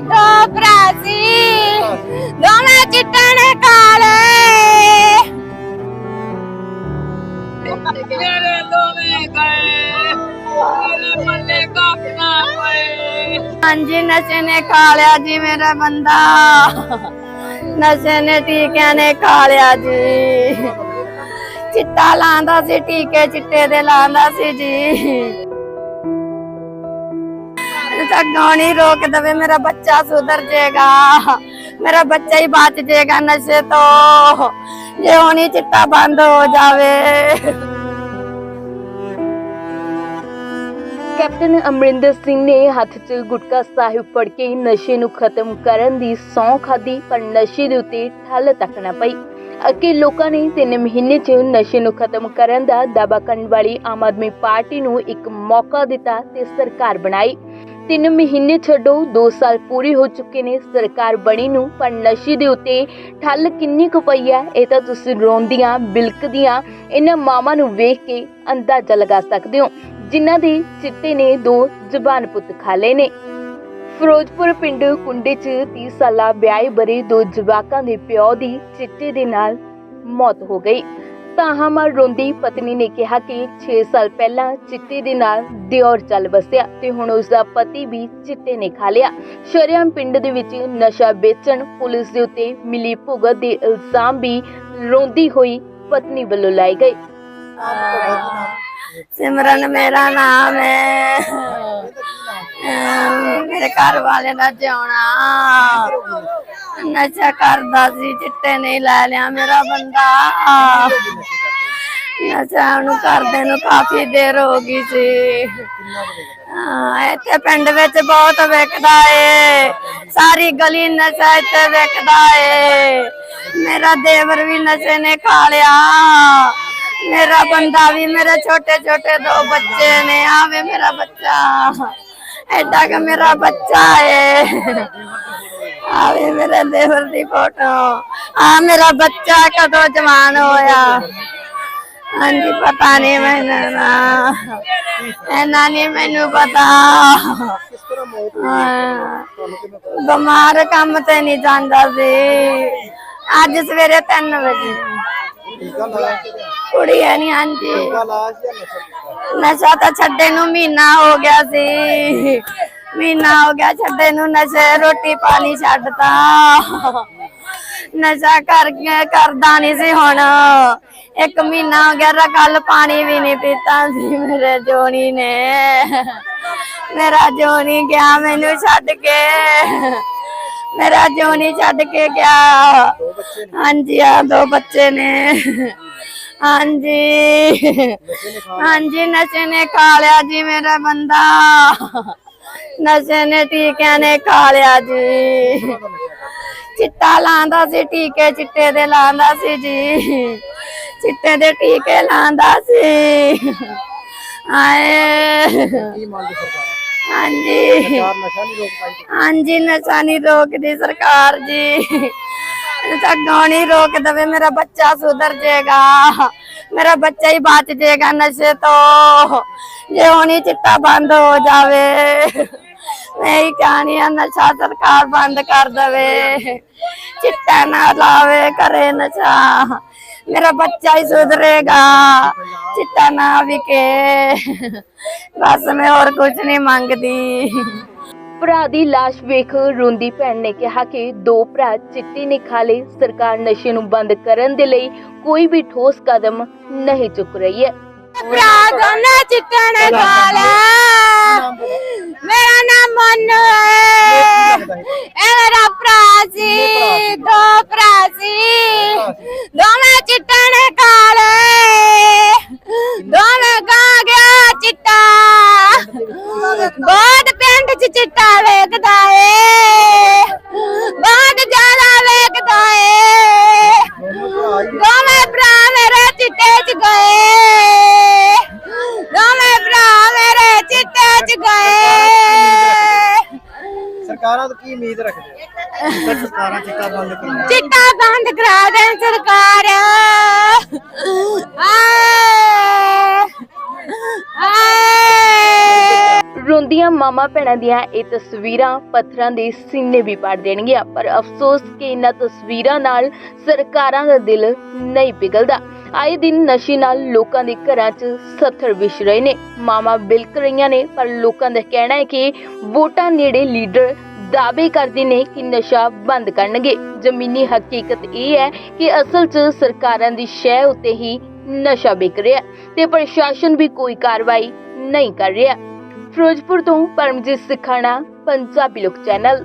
ਦੋ ਭਰਾ ਸੀ ਦੋਵੇਂ ਚਿੱਟੇ ਨੇ ਕਾਲੇ। ਮੇਰੇ ਦੋਵੇਂ ਗਏ ਮੇਰੇ ਪੱਲੇ ਕਾਪਣਾ ਪਏ ਹਾਂਜੀ ਨਸ਼ੇ ਨੇ ਖਾ ਲਿਆ ਜੀ ਮੇਰਾ ਬੰਦਾ। ਨਸ਼ੇ ਨੇ ਟੀਕਿਆਂ ਨੇ ਖਾ ਲਿਆ ਜੀ। ਚਿੱਟਾ ਲਾਂਦਾ ਸੀ ਟੀਕੇ ਚਿੱਟੇ ਦੇ ਲਾਂਦਾ ਸੀ ਜੀ। ਅੱਗੋਂ ਨਹੀਂ ਰੋਕ ਦਵੇ, ਮੇਰਾ ਬੱਚਾ ਸੁਧਰ ਜਾਏਗਾ। ਮੇਰਾ ਬੱਚਾ ਹੀ ਬਚ ਜਾਏਗਾ ਨਸ਼ੇ ਤੋਂ। ਜੇ ਹੁਣੀ ਚਿੱਟਾ ਬੰਦ ਹੋ ਜਾਵੇ। ਕੈਪਟਨ ਅਮਰਿੰਦਰ ਸਿੰਘ ਨੇ ਹੱਥ 'ਚ ਗੁਟਕਾ ਸਾਹਿਬ ਫੜ ਕੇ ਨਸ਼ੇ ਨੂੰ ਖਤਮ ਕਰਨ ਦੀ ਸਹੁੰ ਖਾਦੀ ਪਰ ਨਸ਼ੇ ਦੇ ਉੱਤੇ ਠੱਲ ਤੱਕ ਨਾ ਪਈ। ਅੱਗੇ ਲੋਕਾਂ ਨੇ ਤਿੰਨ ਮਹੀਨੇ 'ਚ ਨਸ਼ੇ ਨੂੰ ਖਤਮ ਕਰਨ ਦਾ ਦਾਅਵਾ ਕਰਨ ਵਾਲੀ ਆਮ ਆਦਮੀ ਪਾਰਟੀ ਨੂੰ ਇੱਕ ਮੌਕਾ ਦਿੱਤਾ ਤੇ ਸਰਕਾਰ ਬਣਾਈ। ਤਿੰਨ ਮਹੀਨੇ ਛੱਡੋ 2 ਸਾਲ ਪੂਰੇ ਹੋ ਚੁੱਕੇ ਨੇ ਸਰਕਾਰ ਬਣੀ ਨੂੰ, ਪਰ ਨਸ਼ੇ ਦੇ ਉੱਤੇ ਠੱਲ ਕਿੰਨੀ ਕੁ ਪਈ ਹੈ, ਇਹ ਤਾਂ ਤੁਸੀਂ ਰੋਂਦੀਆਂ, ਬਿਲਕਦੀਆਂ, ਇਹਨਾਂ ਮਾਵਾਂ ਨੂੰ ਵੇਖ ਕੇ ਅੰਦਾਜ਼ਾ ਲਗਾ ਸਕਦੇ ਹੋ। ਜਿਨ੍ਹਾਂ ਦੇ ਚਿੱਟੇ ਨੇ ਦੋ ਜ਼ਬਾਨ ਪੁੱਤ ਖਾਲੇ ਨੇ। ਫਿਰੋਜ਼ਪੁਰ ਪਿੰਡ ਕੁੰਡੇ 'ਚ 30 ਸਾਲਾ ਵਿਆਹੇ ਬਰੇ ਦੋ ਜਵਾਕਾਂ ਦੇ ਪਿਓ ਦੀ ਚਿੱਟੇ ਦੇ ਨਾਲ ਮੌਤ ਹੋ ਗਈ। ਤਾਹਾਂ ਰੋਂਦੀ ਪਤਨੀ ਨੇ ਕਿਹਾ ਕਿ 6 ਸਾਲ ਪਹਿਲਾਂ ਚਿੱਟੇ ਦੇ ਨਾਲ ਦਿਓਰ ਚੱਲ ਵਸਿਆ ਤੇ ਹੁਣ ਉਸ ਦਾ ਪਤੀ ਵੀ ਚਿੱਟੇ ਨੇ ਖਾ ਲਿਆ। ਸ਼ਰਿਆਮ ਪਿੰਡ ਦੇ ਵਿੱਚ ਨਸ਼ਾ ਵੇਚਣ ਪੁਲਿਸ ਦੇ ਉੱਤੇ ਮਿਲੀ ਭੁਗਤ ਦੇ ਇਲਜ਼ਾਮ ਵੀ ਰੋਂਦੀ ਹੋਈ ਪਤਨੀ ਵੱਲੋਂ ਲਾਏ ਗਏ। ਸਿਮਰਨ ਮੇਰਾ ਨਾਮ ਹੈ। ਮੇਰੇ ਘਰ ਵਾਲੇ ਦਾ ਜਿਉਣਾ। ਨਸ਼ਾ ਕਰਦਾ ਸੀ, ਚਿੱਟੇ ਨਹੀਂ ਲੈ ਲਿਆ ਮੇਰਾ ਬੰਦਾ। ਨਸ਼ਾ ਉਹਨੂੰ ਕਰਦੇ ਨੂੰ ਕਾਫੀ ਦੇਰ ਹੋ ਗਈ ਸੀ। ਇੱਥੇ ਪਿੰਡ ਵਿੱਚ ਬਹੁਤ ਵਿਕਦਾ ਏ। ਸਾਰੀ ਗਲੀ ਨਸ਼ਾ ਇੱਥੇ ਵਿਕਦਾ ਏ। ਮੇਰਾ ਦੇਵਰ ਵੀ ਨਸ਼ੇ ਨੇ ਖਾ ਲਿਆ। ਮੇਰਾ ਬੰਦਾ ਵੀ ਮੇਰੇ ਛੋਟੇ ਛੋਟੇ ਦੋ ਬੱਚੇ ਨੇ ਆਵੇ ਮੇਰਾ ਬੱਚਾ। ਐਡਾ ਕਿ ਮੇਰਾ ਬੱਚਾ ਏ। ਆਵੇ ਮੇਰੇ ਦੇਵਰ ਦੀ ਫੋਟੋ ਆ ਮੇਰਾ ਬੱਚਾ ਕਦੋਂ ਜਵਾਨ ਹੋਇਆ। ਹਾਂਜੀ, ਪਤਾ ਨਹੀਂ ਮੈਨੂੰ ਨਾ। ਇਹਨਾਂ ਨਹੀਂ ਮੈਨੂੰ ਪਤਾ। ਬਿਮਾਰ ਕੰਮ ਤੇ ਨਹੀਂ ਜਾਂਦਾ ਸੀ। ਅੱਜ ਸਵੇਰੇ 3 ਵਜੇ। ਕੁੜੀ ਹੈ ਨਹੀਂ ਹਾਂਜੀ ਨਸ਼ਾ ਤਾਂ ਛੱਡੇ ਨੂੰ ਮਹੀਨਾ ਹੋ ਗਿਆ ਸੀ। ਮਹੀਨਾ ਹੋ ਗਿਆ ਛੱਡੇ ਨੂੰ ਨਸ਼ੇ ਰੋਟੀ ਪਾਣੀ ਛੱਡਤਾ। ਨਸ਼ਾ ਕਰਕੇ ਕਰਦਾ ਨਹੀਂ ਸੀ ਹੁਣ। ਇੱਕ ਮਹੀਨਾ ਹੋ ਗਿਆ ਕੱਲ ਪਾਣੀ ਵੀ ਨਹੀਂ ਪੀਤਾ ਸੀ ਮੇਰੇ ਜੋਨੀ ਨੇ। ਮੇਰਾ ਜੋਨੀ ਗਿਆ ਮੈਨੂੰ ਛੱਡ ਕੇ। ਮੇਰਾ ਜੋਨੀ ਛੱਡ ਕੇ ਗਿਆ। ਹਾਂਜੀ ਆ ਦੋ ਬੱਚੇ ਨੇ। ਹਾਂਜੀ। ਹਾਂਜੀ ਨਸ਼ੇ ਨੇ ਖਾ ਲਿਆ ਜੀ ਮੇਰਾ ਬੰਦਾ। ਨਸ਼ੇ ਨੇ ਟੀਕਿਆਂ ਨੇ ਖਾ ਲਿਆ ਜੀ। ਚਿੱਟਾ ਲਾਂਦਾ ਸੀ ਟੀਕੇ ਚਿੱਟੇ ਦੇ ਲਾਂਦਾ ਸੀ ਜੀ। ਚਿੱਟੇ ਦੇ ਟੀਕੇ ਲਾਂਦਾ ਸੀ। ਆਏ ਹਾਂਜੀ। ਹਾਂਜੀ ਨਸ਼ਾ ਨਹੀਂ ਰੋਕਦੀ ਸਰਕਾਰ ਜੀ। ਅੱਗੋਂ ਰੋਕ ਦਵੇ, ਮੇਰਾ ਬੱਚਾ ਸੁਧਰ ਜਾਏਗਾ। ਮੇਰਾ ਬੱਚਾ ਹੀ ਬਚ ਜਾਏਗਾ ਨਸ਼ੇ ਤੋਂ। ਜੇ ਹੁਣੀ ਚਿੱਟਾ ਬੰਦ ਹੋ ਜਾਵੇ, ਮੈਂ ਹੀ ਕਹਾਣੀ ਆ, ਨਸ਼ਾ ਸਰਕਾਰ ਬੰਦ ਕਰ ਦਵੇ। ਚਿੱਟਾ ਨਾ ਲਾਵੇ ਕਰੇ ਨਸ਼ਾ। ਮੇਰਾ ਬੱਚਾ ਹੀ ਸੁਧਰੇਗਾ, ਚਿੱਟਾ ਨਾ ਵਿਕੇ। ਬਸ ਮੈਂ ਹੋਰ ਕੁਝ ਨਹੀਂ ਮੰਗਦੀ। ਭਰਾ ਦੀ ਲਾਸ਼ ਵੇਖ ਰੋਂਦੀ ਭੈਣ ਨੇ ਕਿਹਾ ਕਿ ਦੋ ਭਰਾ ਚਿੱਟੇ ਨੇ ਖਾ ਲਏ ਸਰਕਾਰ ਨਸ਼ੇ ਨੂੰ ਬੰਦ ਕਰਨ ਦੇ ਲਈ ਕੋਈ ਵੀ ਠੋਸ ਕਦਮ ਨਹੀਂ ਚੁੱਕ ਰਹੀ ਹੈ। ਭਰਾ ਦੋਨੇ ਚਿੱਟੇ ਨੇ ਖਾਲਾ ਮੇਰਾ ਨਾਮ ਮਨੂ ਹੈ। ਇਹ ਮੇਰਾ ਭਰਾ ਸੀ। ਦੋ ਭਰਾ ਸੀ। ਦੋਵੇਂ ਚਿੱਟੇ ਨੇ ਖਾਲੇ ਦੋਵੇਂ ਖਾ ਗਿਆ ਚਿੱਟਾ। ਬਹੁਤ ਪਿੰਡ ਚ ਚਿੱਟਾ ਵੇਖਦਾ ਏ। ਬਹੁਤ ਜ਼ਿਆਦਾ ਵੇਖਦਾ ਏ। ਦੋਵੇਂ ਭਰਾ ਮੇਰੇ ਚਿੱਟੇ ਚ ਗਏ। ਦੋਵੇਂ ਭਰਾ ਮੇਰੇ ਚਿੱਟੇ ਚ ਗਏ। ਸਰਕਾਰਾਂ ਤੋਂ ਕੀ ਉਮੀਦ ਰੱਖਦੇ ਹੋ? ਸਰਕਾਰਾਂ ਚਿੱਟਾ ਬੰਦ ਕਰਾਉਣ। ਚਿੱਟਾ ਬੰਦ ਕਰਾ ਦੇ ਸਰਕਾਰ। ਆਏ ਰੋਂਦੀਆਂ ਮਾਮਾ ਭੈਣਾਂ ਦੀਆਂ ਇਹ ਤਸਵੀਰਾਂ ਪੱਥਰਾਂ ਦੇ ਸੀਨੇ ਵੀ ਪਾੜ ਦੇਣਗੀਆਂ। ਪਰ ਅਫਸੋਸ ਕਿ ਇਹਨਾਂ ਤਸਵੀਰਾਂ ਨਾਲ ਸਰਕਾਰਾਂ ਦਾ ਦਿਲ ਨਹੀਂ ਪਿਘਲਦਾ। ਆਏ ਦਿਨ ਨਸ਼ੇ ਨਾਲ ਲੋਕਾਂ ਦੇ ਘਰਾਂ 'ਚ ਸੱਥਰ ਵਿਛ ਰਹੇ ਨੇ। ਮਾਮਾ ਬਿਲਕ ਰਹੀਆਂ ਨੇ, ਪਰ ਲੋਕਾਂ ਦਾ ਕਹਿਣਾ ਹੈ ਕਿ ਵੋਟਾਂ ਨੇੜੇ ਲੀਡਰ ਦਾਅਵੇ ਕਰਦੇ ਨੇ ਕਿ ਨਸ਼ਾ ਬੰਦ ਕਰਨਗੇ। ਜ਼ਮੀਨੀ ਹਕੀਕਤ ਇਹ ਹੈ ਕਿ ਅਸਲ 'ਚ ਸਰਕਾਰਾਂ ਦੀ ਸ਼ੈ ਉੱਤੇ ਹੀ ਨਸ਼ਾ ਵਿਕ ਰਿਹਾ ਤੇ ਪ੍ਰਸ਼ਾਸਨ ਵੀ ਕੋਈ ਕਾਰਵਾਈ ਨਹੀਂ ਕਰ ਰਿਹਾ। ਫਿਰੋਜ਼ਪੁਰ ਤੋਂ ਪਰਮਜੀਤ ਸਿੱਖਾਣਾ ਪੰਜਾਬੀ ਲੋਕ ਚੈਨਲ।